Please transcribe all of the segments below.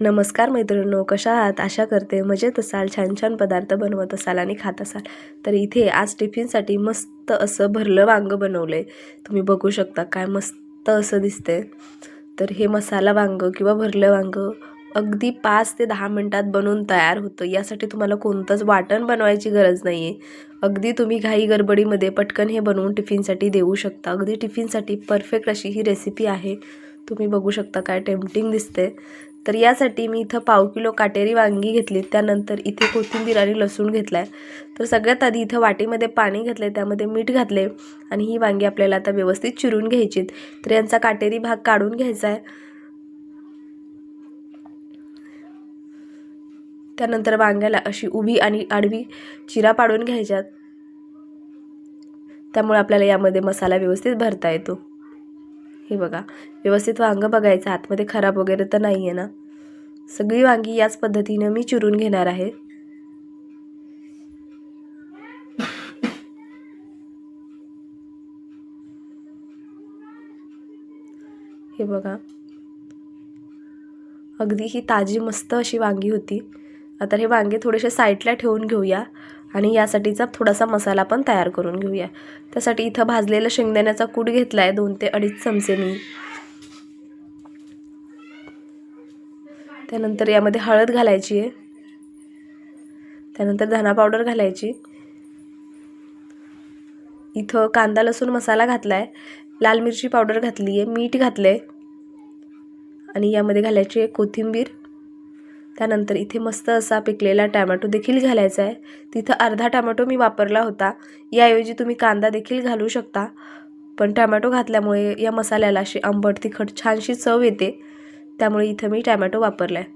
नमस्कार मैत्रिणींनो कशा आहात? आशा करते मजेत असाल छान छान पदार्थ बनवत असाल आणि खात असाल. तर इथे आज टिफिनसाठी मस्त असं भरलं वांगं बनवलं आहे तुम्ही बघू शकता काय मस्त असं दिसतंय. तर हे मसाला वांगं किंवा भरलं वांगं अगदी पाच ते दहा मिनटात बनवून तयार होतं. यासाठी तुम्हाला कोणतंच वाटण बनवायची गरज नाही आहे अगदी तुम्ही घाई गडबडीमध्ये पटकन हे बनवून टिफिनसाठी देऊ शकता. अगदी टिफिनसाठी परफेक्ट अशी ही रेसिपी आहे. तुम्ही बघू शकता काय टेम्पटिंग दिसते तर यासाठी मी इथं पाव किलो काटेरी वांगी घेतली. त्यानंतर इथे कोथिंबीर आणि लसूण घेतला आहे तर सगळ्यात आधी इथं वाटीमध्ये पाणी घातलं आहे त्यामध्ये मीठ घातले आणि ही वांगी आपल्याला आता व्यवस्थित चिरून घ्यायची तर यांचा काटेरी भाग काढून घ्यायचा आहे. त्यानंतर वांग्याला अशी उभी आणि आडवी चिरा पाडून घ्यायच्यात त्यामुळे आपल्याला यामध्ये मसाला व्यवस्थित भरता येतो. हे बघा व्यवस्थित वांगं बघायचं आतमध्ये खराब वगैरे तर नाही आहे ना? सगळी वांगी याच पद्धतीनं मी चिरून घेणार आहे. हे बघा. अगदी ही ताजी मस्त अशी वांगी होती. आता हे वांगे थोडेसे साईडला ठेवून घेऊया. आणि यासाठीचा थोडासा मसाला पण तयार करून घेऊया. त्यासाठी इथं भाजलेलं शेंगदाण्याचा कूट घेतला आहे दोन ते अडीच चमचे मी. त्यानंतर यामध्ये हळद घालायची आहे. त्यानंतर धना पावडर घालायची. इथं कांदा लसूण मसाला घातला आहे लाल मिरची पावडर घातली आहे मीठ घातलं आहे आणि यामध्ये घालायची आहे कोथिंबीर. त्यानंतर इथे मस्त असा पिकलेला टॅमॅटो देखील घालायचा आहे. तिथं अर्धा टॅमॅटो मी वापरला होता. याऐवजी तुम्ही कांदा देखील घालू शकता. पण टॅमॅटो घातल्यामुळे या मसाल्याला अशी आंबट तिखट छानशी चव येते. त्यामुळे इथं मी टॅमॅटो वापरला आहे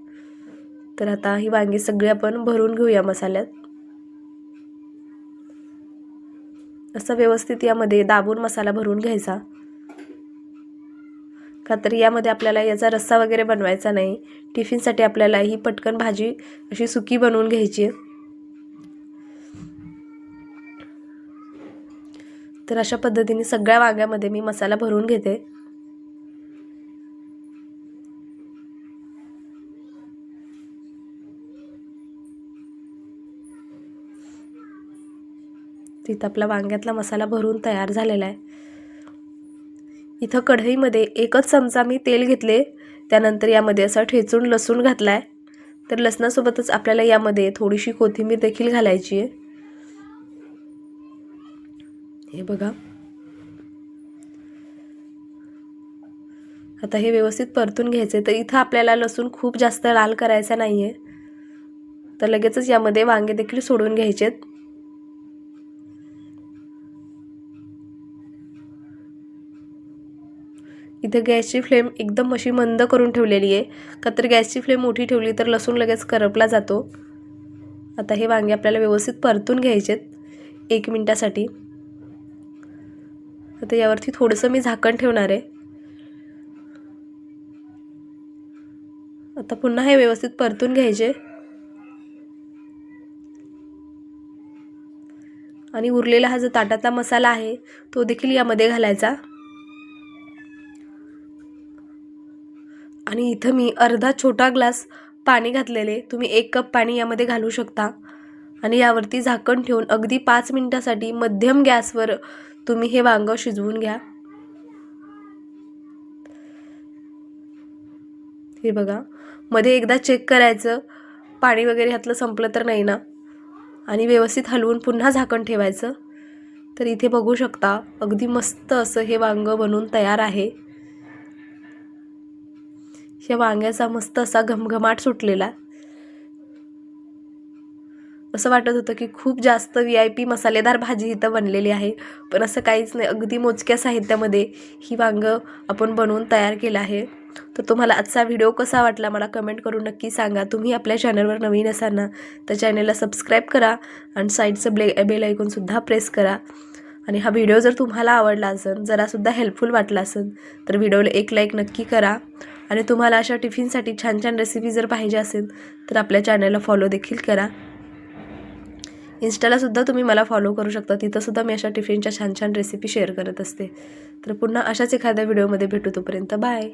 तर आता ही वांगी सगळी आपण भरून घेऊया मसाल्यात. असं व्यवस्थित यामध्ये दाबून मसाला भरून घ्यायचा. का तर यामध्ये आपल्याला याचा रस्सा वगैरे बनवायचा नाही. टिफिनसाठी आपल्याला ही पटकन भाजी अशी सुकी बनवून घ्यायची तर अशा पद्धतीने सगळ्या वांग्यामध्ये मी मसाला भरून घेते. तिथं आपला वांग्यातला मसाला भरून तयार झालेला आहे. इथं कढईमध्ये एकच चमचा मी तेल घेतले. त्यानंतर यामध्ये असा ठेचून लसूण घातला आहे तर लसणासोबतच आपल्याला यामध्ये थोडीशी कोथिंबीर देखील घालायची आहे. हे बघा. आता हे व्यवस्थित परतून घ्यायचे तर इथं आपल्याला लसूण खूप जास्त लाल करायचा नाही आहे तर लगेचच यामध्ये वांगे देखील सोडून घ्यायचेत. इथे गॅसची फ्लेम एकदम अशी मंद करून ठेवलेली आहे. का तर गॅसची फ्लेम मोठी ठेवली तर लसूण लगेच करपला जातो. आता हे वांगे आपल्याला व्यवस्थित परतून घ्यायचेत एक मिनटासाठी. आता यावरती थोडंसं मी झाकण ठेवणार आहे. आता पुन्हा हे व्यवस्थित परतून घ्यायचे. आणि उरलेला हा जो ताटातला मसाला आहे तो देखील यामध्ये घालायचा. आणि इथं मी अर्धा छोटा ग्लास पाणी घातलेले. तुम्ही एक कप पाणी यामध्ये घालू शकता. आणि यावरती झाकण ठेवून अगदी पाच मिनटासाठी मध्यम गॅसवर तुम्ही हे वांगं शिजवून घ्या. हे बघा मध्ये एकदा चेक करायचं. पाणी वगैरे ह्यातलं संपलं तर नाही ना? आणि व्यवस्थित हलवून पुन्हा झाकण ठेवायचं. तर इथे बघू शकता अगदी मस्त असं हे वांगं बनवून तयार आहे. या वांग्याचा मस्त असा घमघमाट सुटलेला. असं वाटत होतं की खूप जास्त व्ही आय पी मसालेदार भाजी इथं बनलेली आहे. पण असं काहीच नाही. अगदी मोजक्या साहित्यामध्ये ही वांगं आपण बनवून तयार केलं आहे. तर तुम्हाला आजचा व्हिडिओ कसा वाटला मला कमेंट करून नक्की सांगा. तुम्ही आपल्या चॅनलवर नवीन असाल ना तर चॅनलला सबस्क्राईब करा आणि साईडचं ब्ले बेल ऐकूनसुद्धा प्रेस करा. आणि हा व्हिडिओ जर तुम्हाला आवडला असेल जरासुद्धा हेल्पफुल वाटला असेल तर व्हिडिओला एक लाईक नक्की करा. आणि तुम्हाला अशा टिफिनसाठी छान छान रेसिपी जर पाहिजे असेल तर आपल्या चॅनलला फॉलो देखील करा. इन्स्टालासुद्धा तुम्ही मला फॉलो करू शकता. तिथंसुद्धा मी अशा टिफिनच्या छान छान रेसिपी शेअर करत असते. तर पुन्हा अशाच एखाद्या व्हिडिओमध्ये भेटू तोपर्यंत बाय